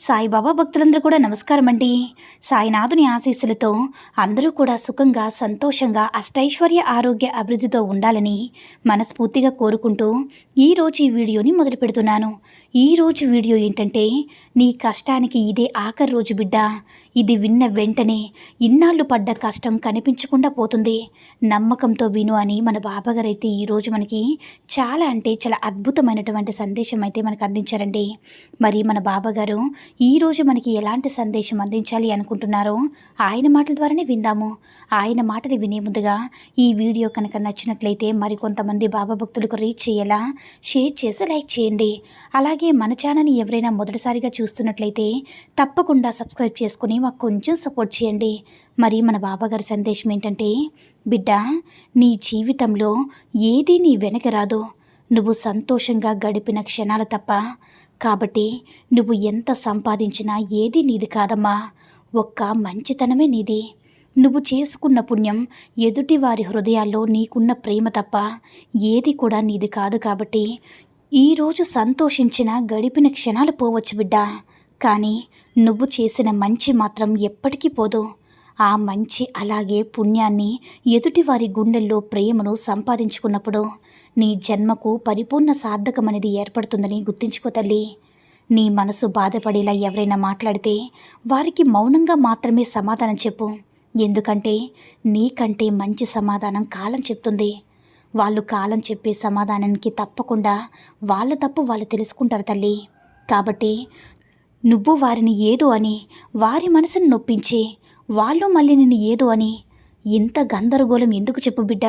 సాయిబాబా భక్తులందరూ కూడా నమస్కారం అండి సాయినాథుని ఆశీస్సులతో అందరూ కూడా సుఖంగా సంతోషంగా అష్టైశ్వర్య ఆరోగ్య అభివృద్ధితో ఉండాలని మనస్ఫూర్తిగా కోరుకుంటూ ఈరోజు ఈ వీడియోని మొదలు పెడుతున్నాను. ఈరోజు వీడియో ఏంటంటే నీ కష్టానికి ఇదే ఆఖరి రోజు బిడ్డ. ఇది విన్న వెంటనే ఇన్నాళ్ళు పడ్డ కష్టం కనిపించకుండా పోతుంది. నమ్మకంతో విను అని మన బాబాగారు అయితే ఈరోజు మనకి చాలా అంటే చాలా అద్భుతమైనటువంటి సందేశం అయితే మనకు అందించారండి. మరి మన బాబాగారు ఈరోజు మనకి ఎలాంటి సందేశం అందించాలి అనుకుంటున్నారో ఆయన మాటల ద్వారానే విందాము. ఆయన మాటలు వినే ముందుగా ఈ వీడియో కనుక నచ్చినట్లయితే మరికొంతమంది బాబా భక్తులకు రీచ్ చేయేలా షేర్ చేసి లైక్ చేయండి. అలాగే మన ఛానల్ని ఎవరైనా మొదటిసారిగా చూస్తున్నట్లయితే తప్పకుండా సబ్స్క్రైబ్ చేసుకుని మాకు కొంచెం సపోర్ట్ చేయండి. మరి మన బాబాగారి సందేశం ఏంటంటే బిడ్డ నీ జీవితంలో ఏదీ నీ వెనక రాదు. నువ్వు సంతోషంగా గడిపిన క్షణాలు తప్ప కాబట్టి నువ్వు ఎంత సంపాదించినా ఏది నీది కాదమ్మా. ఒక్క మంచితనమే నీది. నువ్వు చేసుకున్న పుణ్యం ఎదుటి వారి హృదయాల్లో నీకున్న ప్రేమ తప్ప ఏది కూడా నీది కాదు కాబట్టి ఈరోజు సంతోషించిన గడిపిన క్షణాలు పోవచ్చు బిడ్డ. కానీ నువ్వు చేసిన మంచి మాత్రం ఎప్పటికీ పోదు. ఆ మంచి అలాగే పుణ్యాన్ని ఎదుటివారి గుండెల్లో ప్రేమను సంపాదించుకున్నప్పుడు నీ జన్మకు పరిపూర్ణ సార్థకమనేది ఏర్పడుతుందని గుర్తించుకో తల్లి. నీ మనసు బాధపడేలా ఎవరైనా మాట్లాడితే వారికి మౌనంగా మాత్రమే సమాధానం చెప్పు. ఎందుకంటే నీకంటే మంచి సమాధానం కాలం చెప్తుంది. వాళ్ళు కాలం చెప్పే సమాధానానికి తప్పకుండా వాళ్ళ తప్పు వాళ్ళు తెలుసుకుంటారు తల్లి. కాబట్టి నువ్వు వారిని ఏదో అని వారి మనసును నొప్పించి వాళ్ళు మళ్ళీ నిన్ను ఏదో అని ఇంత గందరగోళం ఎందుకు చెప్పు బిడ్డ?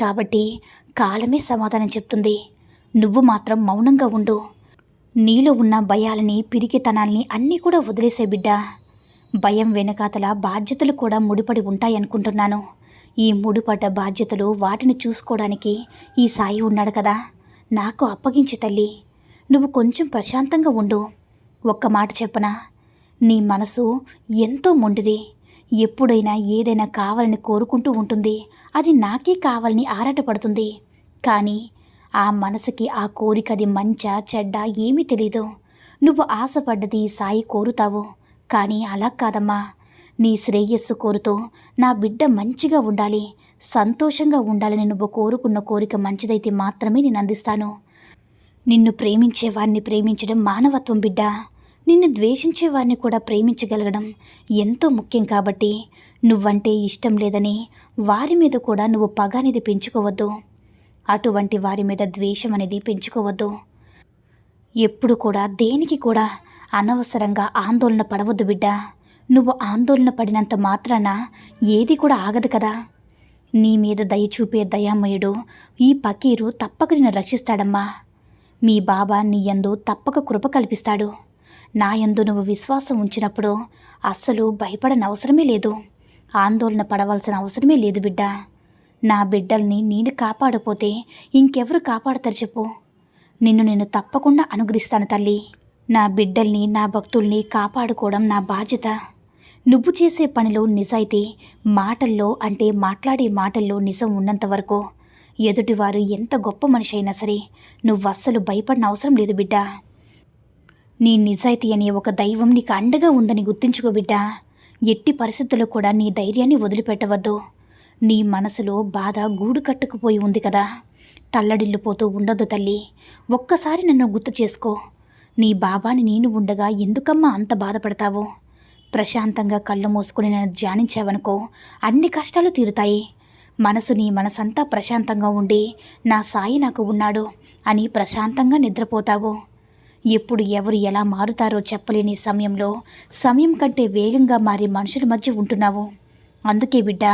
కాబట్టి కాలమే సమాధానం చెప్తుంది. నువ్వు మాత్రం మౌనంగా ఉండు. నీలో ఉన్న భయాలని పిరికితనాల్ని అన్నీ కూడా వదిలేసే బిడ్డ. భయం వెనకాతల బాధ్యతలు కూడా ముడిపడి ఉంటాయనుకుంటున్నాను ఈ ముడిపడ్డ బాధ్యతలు వాటిని చూసుకోవడానికి ఈ సాయి ఉన్నాడు కదా. నాకు అప్పగించి తల్లి. నువ్వు కొంచెం ప్రశాంతంగా ఉండు. ఒక్క మాట చెప్పనా? నీ మనసు ఎంతో మొండిది. ఎప్పుడైనా ఏదైనా కావాలని కోరుకుంటూ ఉంటుంది. అది నాకే కావాలని ఆరాటపడుతుంది. కానీ ఆ మనసుకి ఆ కోరికది మంచా చెడ్డ ఏమీ తెలీదు. నువ్వు ఆశపడ్డది సాయి కోరుతావు. కానీ అలా కాదమ్మా. నీ శ్రేయస్సు కోరుతూ నా బిడ్డ మంచిగా ఉండాలి. సంతోషంగా ఉండాలని నువ్వు కోరుకున్న కోరిక మంచిదైతే మాత్రమే నేను అందిస్తాను. నిన్ను ప్రేమించే వారిని ప్రేమించడం మానవత్వం బిడ్డ. నిన్ను ద్వేషించే వారిని కూడా ప్రేమించగలగడం ఎంతో ముఖ్యం కాబట్టి నువ్వంటే ఇష్టం లేదని వారి మీద కూడా నువ్వు పగ అనేది పెంచుకోవద్దు. అటువంటి వారి మీద ద్వేషం అనేది పెంచుకోవద్దు. ఎప్పుడు కూడా దేనికి కూడా అనవసరంగా ఆందోళన పడవద్దు బిడ్డ. నువ్వు ఆందోళన పడినంత మాత్రాన ఏది కూడా ఆగదు కదా. నీ మీద దయ చూపే దయామయుడు ఈ పకీరు తప్పక నిన్ను రక్షిస్తాడమ్మా. మీ బాబా నీ యందు తప్పక కృప కల్పిస్తాడు. నా యందు నువ్వు విశ్వాసం ఉంచినప్పుడు అస్సలు భయపడనవసరమే లేదు. ఆందోళన పడవలసిన అవసరమే లేదు బిడ్డ. నా బిడ్డల్ని నేను కాపాడపోతే ఇంకెవరు కాపాడతారు చెప్పు. నిన్ను నేను తప్పకుండా అనుగ్రహిస్తాను తల్లి. నా బిడ్డల్ని నా భక్తుల్ని కాపాడుకోవడం నా బాధ్యత. నువ్వు చేసే పనిలో నిజాయితీ మాటల్లో అంటే మాట్లాడే మాటల్లో నిజం ఉన్నంత వరకు ఎదుటివారు ఎంత గొప్ప మనిషి అయినా సరే నువ్వు అస్సలు భయపడిన అవసరం లేదు బిడ్డ. నీ నిజాయితీ అనే ఒక దైవం నీకు అండగా ఉందని గుర్తించుకో బిడ్డ. ఎట్టి పరిస్థితుల్లో కూడా నీ ధైర్యాన్ని వదిలిపెట్టవద్దు. నీ మనసులో బాధ గూడు కట్టుకుపోయి ఉంది కదా. తల్లడిల్లిపోతూ ఉండొద్దు తల్లి. ఒక్కసారి నన్ను గుర్తు చేసుకో. నీ బాబాని నేను ఉండగా ఎందుకమ్మా అంత బాధపడతావు? ప్రశాంతంగా కళ్ళు మూసుకుని నన్ను ధ్యానించావనుకో అన్ని కష్టాలు తీరుతాయి. మనసు నీ మనసంతా ప్రశాంతంగా ఉండి నా సాయి నాకు ఉన్నాడు అని ప్రశాంతంగా నిద్రపోతావు. ఎప్పుడు ఎవరు ఎలా మారుతారో చెప్పలేని సమయంలో సమయం కంటే వేగంగా మారి మనుషుల మధ్య ఉంటున్నావు. అందుకే బిడ్డ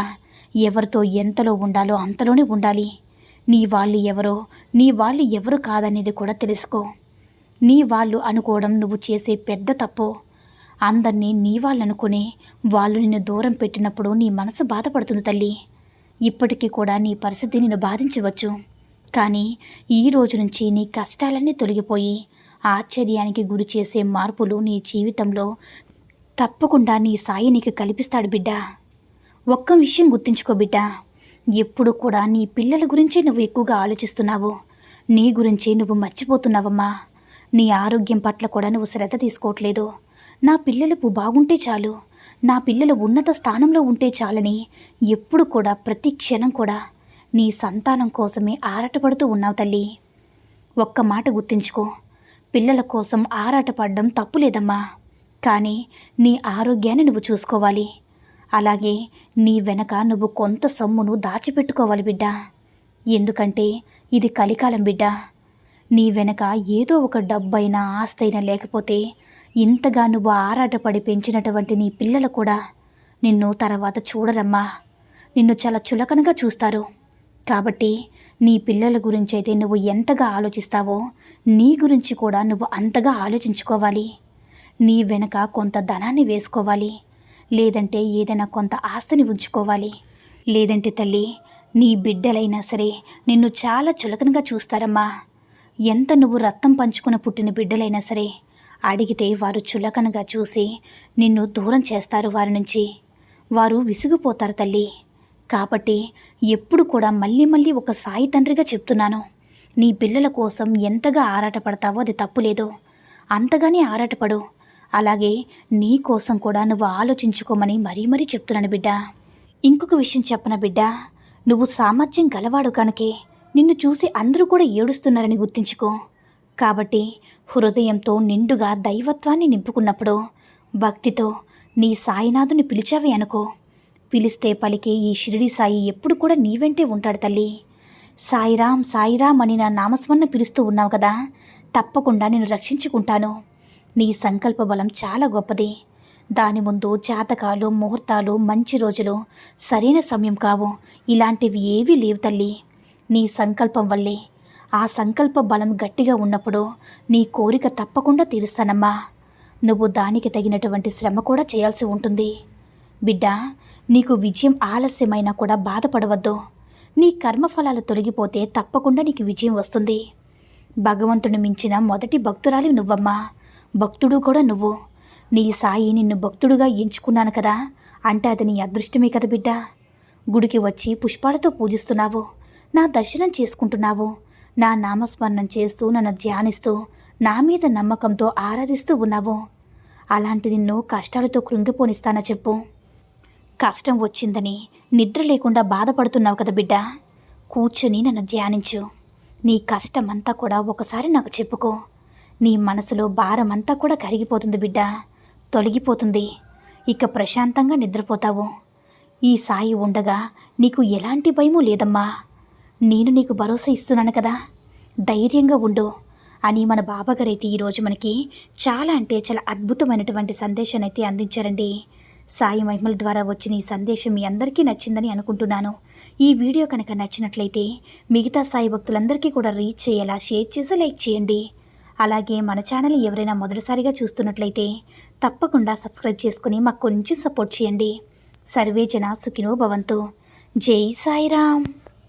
ఎవరితో ఎంతలో ఉండాలో అంతలోనే ఉండాలి. నీ వాళ్ళు ఎవరో నీ వాళ్ళు ఎవరు కాదనేది కూడా తెలుసుకో. నీ వాళ్ళు అనుకోవడం నువ్వు చేసే పెద్ద తప్పు. అందరినీ నీ వాళ్ళనుకుని వాళ్ళు నిన్ను దూరం పెట్టినప్పుడు నీ మనసు బాధపడుతుంది తల్లి. ఇప్పటికీ కూడా నీ పరిస్థితి నిన్ను బాధించవచ్చు. కానీ ఈ రోజు నుంచి నీ కష్టాలన్నీ తొలగిపోయి ఆశ్చర్యానికి గురి చేసే మార్పులు నీ జీవితంలో తప్పకుండా నీ సాయి నీకు కల్పిస్తాడు బిడ్డ. ఒక్క విషయం గుర్తుంచుకో బిడ్డ. ఎప్పుడు కూడా నీ పిల్లల గురించే నువ్వు ఎక్కువగా ఆలోచిస్తున్నావు. నీ గురించి నువ్వు మర్చిపోతున్నావమ్మా. నీ ఆరోగ్యం పట్ల కూడా నువ్వు శ్రద్ధ తీసుకోవట్లేదు. నా పిల్లలకు బాగుంటే చాలు. నా పిల్లలు ఉన్నత స్థానంలో ఉంటే చాలని ఎప్పుడు కూడా ప్రతి క్షణం కూడా నీ సంతానం కోసమే ఆరాటపడుతూ ఉన్నావు తల్లి. ఒక్క మాట గుర్తుంచుకో. పిల్లల కోసం ఆరాటపడడం తప్పు లేదమ్మా. కానీ నీ ఆరోగ్యాన్ని నువ్వు చూసుకోవాలి. అలాగే నీ వెనక నువ్వు కొంత సొమ్మును దాచిపెట్టుకోవాలి బిడ్డ. ఎందుకంటే ఇది కలికాలం బిడ్డ. నీ వెనక ఏదో ఒక డబ్బైనా ఆస్తైనా లేకపోతే ఇంతగా నువ్వు ఆరాటపడి పెంచినటువంటి నీ పిల్లలు కూడా నిన్ను తర్వాత చూడరమ్మా. నిన్ను చాలా చులకనగా చూస్తారు. కాబట్టి నీ పిల్లల గురించి అయితే నువ్వు ఎంతగా ఆలోచిస్తావో నీ గురించి కూడా నువ్వు అంతగా ఆలోచించుకోవాలి. నీ వెనక కొంత ధనాన్ని వేసుకోవాలి. లేదంటే ఏదైనా కొంత ఆస్తిని ఉంచుకోవాలి. లేదంటే తల్లి నీ బిడ్డలైనా సరే నిన్ను చాలా చులకనగా చూస్తారమ్మా. ఎంత నువ్వు రక్తం పంచుకుని పుట్టిన బిడ్డలైనా సరే అడిగితే వారు చులకనగా చూసి నిన్ను దూరం చేస్తారు వారి నుంచి. వారు విసిగిపోతారు తల్లి. కాబట్టి ఎప్పుడు కూడా మళ్ళీ మళ్ళీ ఒక సాయి తండ్రిగా చెప్తున్నాను. నీ పిల్లల కోసం ఎంతగా ఆరాటపడతావో అది తప్పులేదు. అంతగానే ఆరాటపడు. అలాగే నీ కోసం కూడా నువ్వు ఆలోచించుకోమని మరీ మరీ చెప్తున్నాను బిడ్డ. ఇంకొక విషయం చెప్పన బిడ్డ? నువ్వు సామర్థ్యం గలవాడు కనుకే నిన్ను చూసి అందరూ కూడా ఏడుస్తున్నారని గుర్తించుకో. కాబట్టి హృదయంతో నిండుగా దైవత్వాన్ని నింపుకున్నప్పుడు భక్తితో నీ సాయినాథుని పిలిచావే అనుకో. పిలిస్తే పలికే ఈ షిరిడి సాయి ఎప్పుడు కూడా నీవెంటే ఉంటాడు తల్లి. సాయిరాం సాయిరామ్ అని నా నామస్మరణ పిలుస్తూ ఉన్నావు కదా. తప్పకుండా నేను రక్షించుకుంటాను. నీ సంకల్ప బలం చాలా గొప్పది. దాని ముందు జాతకాలు ముహూర్తాలు మంచి రోజులు సరైన సమయం కావు. ఇలాంటివి ఏవీ లేవు తల్లి. నీ సంకల్పం వల్లే. ఆ సంకల్ప బలం గట్టిగా ఉన్నప్పుడు నీ కోరిక తప్పకుండా తీరుస్తానమ్మా. నువ్వు దానికి తగినటువంటి శ్రమ కూడా చేయాల్సి ఉంటుంది. బిడ్డ నీకు విజయం ఆలస్యమైనా కూడా బాధపడవద్దు. నీ కర్మఫలాలు తొలగిపోతే తప్పకుండా నీకు విజయం వస్తుంది. భగవంతుని మించిన మొదటి భక్తురాలి నువ్వమ్మా. భక్తుడు కూడా నువ్వు. నీ సాయి నిన్ను భక్తుడుగా ఎంచుకున్నాను కదా అంటే అది నీ అదృష్టమే కదా బిడ్డ. గుడికి వచ్చి పుష్పాలతో పూజిస్తున్నావు. నా దర్శనం చేసుకుంటున్నావు. నా నామస్మరణం చేస్తూ నన్ను ధ్యానిస్తూ నా మీద నమ్మకంతో ఆరాధిస్తూ ఉన్నావు. అలాంటి నిన్ను కష్టాలతో కృంగిపోనిస్తానా చెప్పు. కష్టం వచ్చిందని నిద్ర లేకుండా బాధపడుతున్నావు కదా బిడ్డ. కూర్చొని నన్ను ధ్యానించు. నీ కష్టమంతా కూడా ఒకసారి నాకు చెప్పుకో. నీ మనసులో భారమంతా కూడా కరిగిపోతుంది బిడ్డ. తొలగిపోతుంది. ఇక ప్రశాంతంగా నిద్రపోతావు. ఈ సాయి ఉండగా నీకు ఎలాంటి భయమూ లేదమ్మా. నేను నీకు భరోసా ఇస్తున్నాను కదా. ధైర్యంగా ఉండు. అని మన బాబాగారైతే ఈరోజు మనకి చాలా అంటే చాలా అద్భుతమైనటువంటి సందేశాన్ని అయితే అందించారండి. సాయి మహిమల ద్వారా వచ్చిన ఈ సందేశం మీ అందరికీ నచ్చిందని అనుకుంటున్నాను. ఈ వీడియో కనుక నచ్చినట్లయితే మిగతా సాయి భక్తులందరికీ కూడా రీచ్ చేయేలా షేర్ చేసి లైక్ చేయండి. అలాగే మన ఛానల్ ఎవరైనా మొదటిసారిగా చూస్తున్నట్లయితే తప్పకుండా సబ్స్క్రైబ్ చేసుకుని మాకు కొంచెం సపోర్ట్ చేయండి. సర్వే జన సుఖినో భవంతు. జై సాయిరామ్.